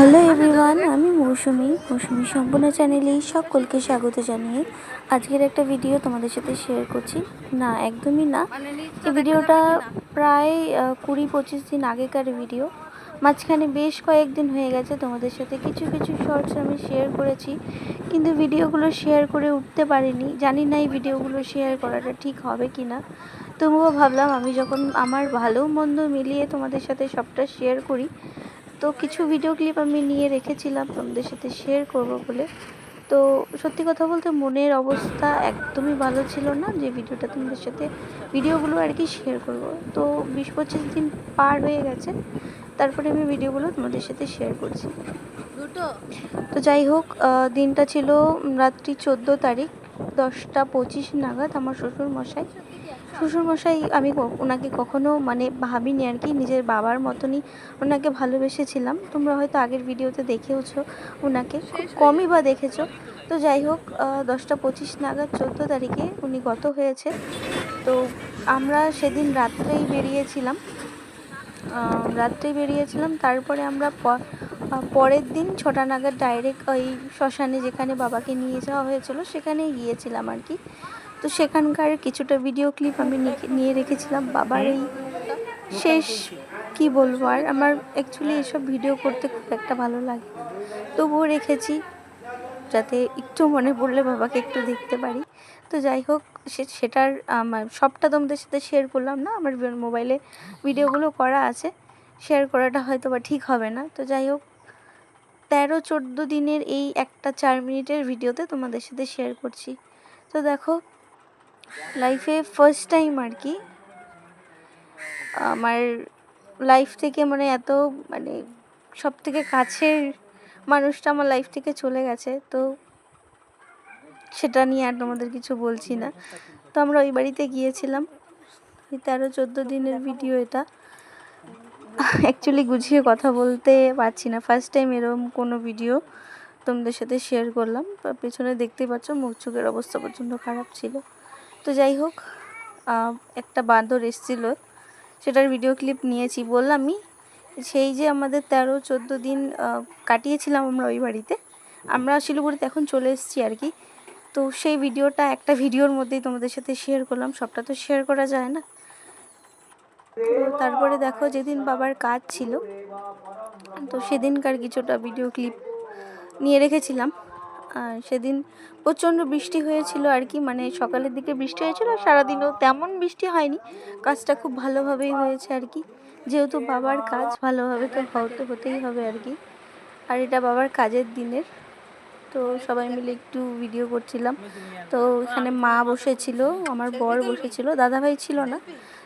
Hello everyone আমি মৌসুমি। মৌসুমি সম্পূর্ণ চ্যানেলে সকলকে স্বাগত জানিয়ে আজকের একটা ভিডিও তোমাদের সাথে শেয়ার করছি। না, একদমই না। এই ভিডিওটা প্রায় কুড়ি পঁচিশ দিন আগেকার ভিডিও মাঝখানে বেশ কয়েকদিন হয়ে গেছে তোমাদের সাথে। কিছু কিছু শর্টস আমি শেয়ার করেছি, কিন্তু ভিডিওগুলো শেয়ার করে উঠতে পারিনি। জানি না এই ভিডিওগুলো শেয়ার করাটা ঠিক হবে কি না তবুও ভাবলাম আমি যখন আমার ভালো মন্দ মিলিয়ে তোমাদের সাথে সবটা শেয়ার করি তো কিছু ভিডিও ক্লিপ আমি নিয়ে রেখেছিলাম তোমাদের সাথে শেয়ার করব বলে। তো সত্যি কথা বলতে মনের অবস্থা একদমই ভালো ছিল না যে ভিডিওটা তোমাদের সাথে ভিডিওগুলো আর কি শেয়ার করব। তো বিশ পঁচিশ দিন পার হয়ে গেছে তারপরে আমি ভিডিওগুলো তোমাদের সাথে শেয়ার করছি। তো যাই হোক দিনটা ছিল রাত্রি চোদ্দ তারিখ দশটা পঁচিশ নাগাদ আমার শ্বশুর মশাই শ্বশুর মশাই আমি ওনাকে কখনো মানে ভাবিনি আর কি নিজের বাবার মতনই ওনাকে ভালোবেসেছিলাম। তোমরা হয়তো আগের ভিডিওতে দেখেওছো ওনাকে খুব কমই বা দেখেছ। তো যাই হোক দশটা পঁচিশ নাগাদ চোদ্দ তারিখে উনি গত হয়েছে। তো আমরা সেদিন রাত্রেই বেরিয়েছিলাম। রাত্রেই বেরিয়েছিলাম তারপরে আমরা পরের দিন ছটা নাগাদ ডাইরেক্ট ওই শ্মশানে যেখানে বাবাকে নিয়ে যাওয়া হয়েছিল সেখানে গিয়েছিলাম আর কি। তো সেখানকার কিছুটা ভিডিও ক্লিপ আমি নিয়ে রেখেছিলাম। বাবার এই শেষ, কি বলব আর, আমার অ্যাকচুয়ালি এসব ভিডিও করতে খুব একটা ভালো লাগে তবুও রেখেছি, যাতে একটু মনে পড়লে বাবাকে একটু দেখতে পারি। তো যাই হোক, সে- সেটার সবটা তোমাদের সাথে শেয়ার করলাম না, আমার মোবাইলে ভিডিওগুলো করা আছে। শেয়ার করাটা হয়তো বা ঠিক হবে না। তো যাই হোক, তেরো, চোদ্দ দিনের এই একটা চার মিনিটের ভিডিওতে তোমাদের সাথে শেয়ার করছি। তো দেখো লাইফে ফার্স্ট টাইম আর কি। আমার লাইফ থেকে মানে এত মানে সব থেকে কাছের মানুষটা আমার লাইফ থেকে চলে গেছে, তো সেটা নিয়ে আর তোমাদের কিছু বলছি না। তো আমরা ওই বাড়িতে গিয়েছিলাম। এই তেরো, চোদ্দ দিনের ভিডিও এটা। অ্যাকচুয়ালি গুছিয়ে কথা বলতে পারছি না। ফার্স্ট টাইম এরকম কোনো ভিডিও তোমাদের সাথে শেয়ার করলাম। পেছনে দেখতেই পাচ্ছ মুখ চোখের অবস্থা প্রচণ্ড খারাপ ছিল। তো যাই হোক একটা বাঁদর এসেছিল। সেটার ভিডিও ক্লিপ নিয়েছি, বললামই সেই যে আমাদের তেরো, চোদ্দ দিন কাটিয়েছিলাম আমরা ওই বাড়িতে। আমরা শিলিগুড়িতে এখন চলে এসেছি আর কি। তো সেই ভিডিওটা একটা ভিডিওর মধ্যেই তোমাদের সাথে শেয়ার করলাম, সবটা তো শেয়ার করা যায় না। তারপরে দেখো যেদিন বাবার কাজ ছিল, তো সেদিনকার কিছুটা ভিডিও ক্লিপ নিয়ে রেখেছিলাম। সেদিন প্রচণ্ড বৃষ্টি হয়েছিল আর কি মানে সকালের দিকে বৃষ্টি হয়েছিল সারাদিনও তেমন বৃষ্টি হয়নি। কাজটা খুব ভালোভাবেই হয়েছে আর কি। যেহেতু বাবার কাজ ভালোভাবে তো হতে, হতেই হবে আর কি। আর এটা বাবার কাজের দিনের। তো সবাই মিলে একটু ভিডিও করছিলাম। তো এখানে মা বসেছিল, আমার বর বসেছিল, দাদাভাই ছিল না।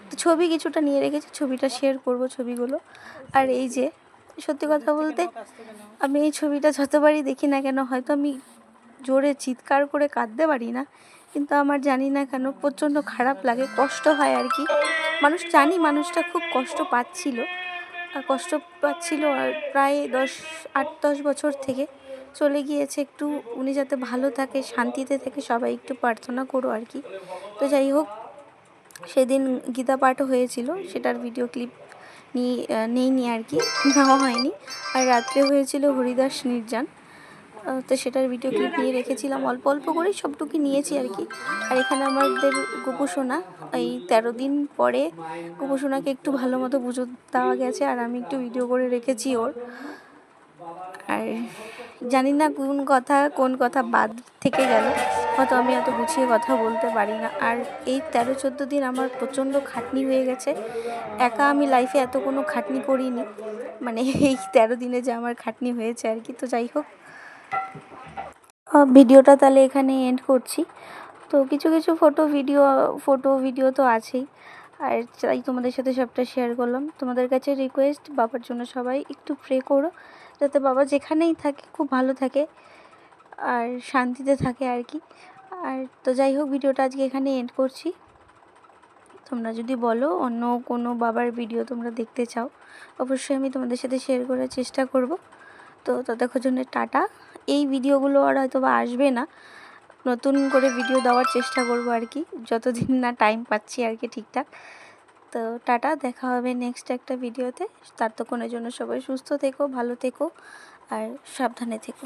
তো ছবি কিছুটা নিয়ে রেখেছি, ছবিটা শেয়ার করব ছবিগুলো। আর এই যে সত্যি কথা বলতে আমি এই ছবিটা যতবারই দেখি না কেন হয়তো আমি জোরে চিৎকার করে কাঁদতে পারি না কিন্তু আমার জানি না কেন প্রচণ্ড খারাপ লাগে কষ্ট হয় আর কি। মানুষ জানি মানুষটা খুব কষ্ট পাচ্ছিল আর কষ্ট পাচ্ছিল আর প্রায় দশ আট দশ বছর থেকে। চলে গিয়েছে একটু উনি যাতে ভালো থাকে শান্তিতে থেকে সবাই একটু প্রার্থনা করো আর কি। তো যাই হোক সেদিন গীতা পাঠও হয়েছিল সেটার ভিডিও ক্লিপ নিয়ে নি আর কি, নেওয়া হয়নি। আর রাত্রে হয়েছিল হরিদাস নির্যান। তো সেটার ভিডিও ক্লিপ নিয়ে রেখেছিলাম। অল্প অল্প করেই সবটুকু নিয়েছি আর কি। আর এখানে আমাদের গোপুসোনা, এই তেরো দিন পরে গোপুসোনাকে একটু ভালো মতো পুজো দেওয়া গেছে, আর আমি একটু ভিডিও করে রেখেছি ওর। আর জানি না কোন কথা কোন কথা বাদ থেকে গেল। হয়তো আমি এত গুছিয়ে কথা বলতে পারি না। আর এই তেরো, চোদ্দ দিন আমার প্রচণ্ড খাটনি হয়ে গেছে। একা আমি লাইফে এত কোনো খাটনি করিনি। মানে এই তেরো দিনে যে আমার খাটনি হয়েছে আর কি, তো যাই হোক। ভিডিওটা তাহলে এখানে এন্ড করছি। তো কিছু কিছু ফটো ভিডিও ফটো ভিডিও তো আছেই। আর তাই তোমাদের সাথে সবটা শেয়ার করলাম। তোমাদের কাছে রিকোয়েস্ট বাবার জন্য সবাই একটু প্রে করো। যাতে বাবা যেখানেই থাকে, খুব ভালো থাকে আর শান্তিতে থাকে আর কি। আর তো যাই হোক, ভিডিওটা আজকে এখানে এন্ড করছি। তোমরা যদি বলো অন্য কোনো বাবার ভিডিও তোমরা দেখতে চাও, অবশ্যই আমি তোমাদের সাথে শেয়ার করার চেষ্টা করব। তো ততক্ষণের টাটা। এই ভিডিওগুলো আর হয়তো বা আসবে না। নতুন করে ভিডিও দেওয়ার চেষ্টা করব আর কি। যতদিন না টাইম পাচ্ছি আর কি ঠিকঠাক। তো টাটা, দেখা হবে নেক্সট একটা ভিডিওতে তার তো কোনো জন্য সবাই সুস্থ থেকো, ভালো থেকো, আর সাবধানে থেকো।